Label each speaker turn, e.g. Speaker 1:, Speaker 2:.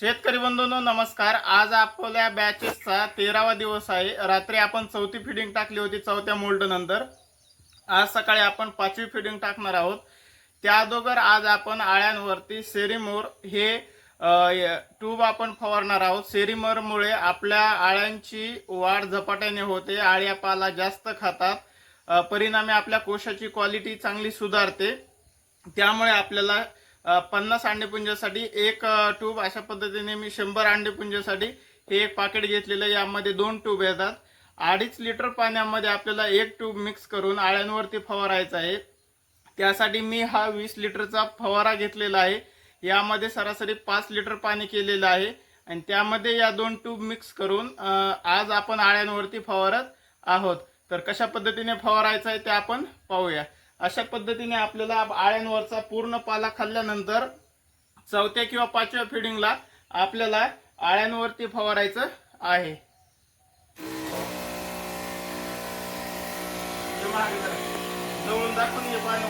Speaker 1: शेतकरी बंधूंनो नमस्कार. आज आपल्या बॅचेसचा तेरावा दिवस आहे. रात्री आपण चौथी फिडिंग टाकली होती चौथ्या मोल्ड नंतर. आज सकाळी आपण पाचवी फिडिंग टाकणार आहोत. त्या अगोदर आज आपण आळ्यांवरती सेरिमोर हे ट्यूब आपण फवारणार आहोत. सेरिमोरमुळे आपल्या आळ्यांची वाढ झपाट्याने होते. आळ्या पाला जास्त खातात. परिणामी आपल्या कोशाची क्वालिटी चांगली सुधारते. त्यामुळे आपल्याला पन्नास अंडेपुंजासाठी एक ट्यूब अशा पद्धतीने मी शंभर अंडेपुंजासाठी हे एक पाकिट घेतलेलं आहे. यामध्ये दोन ट्यूब येतात. अडीच लिटर पाण्यामध्ये आपल्याला एक ट्यूब मिक्स करून आळ्यांवरती फवारायचा आहे. त्यासाठी मी हा वीस लिटरचा फवारा घेतलेला आहे. यामध्ये सरासरी पाच लिटर पाणी केलेलं आहे. आणि त्यामध्ये या दोन ट्यूब मिक्स करून आज आपण आळ्यांवरती फवारत आहोत. तर कशा पद्धतीने फवारायचं आहे ते आपण पाहूया. अशा पद्धतीने आपल्याला आळ्यांवरचा पूर्ण पाला खाल्ल्यानंतर चौथ्या किंवा पाचव्या फिडिंगला आपल्याला आळ्यांवरती फवारायचं आहे. जवळून दाखवून घे पाणी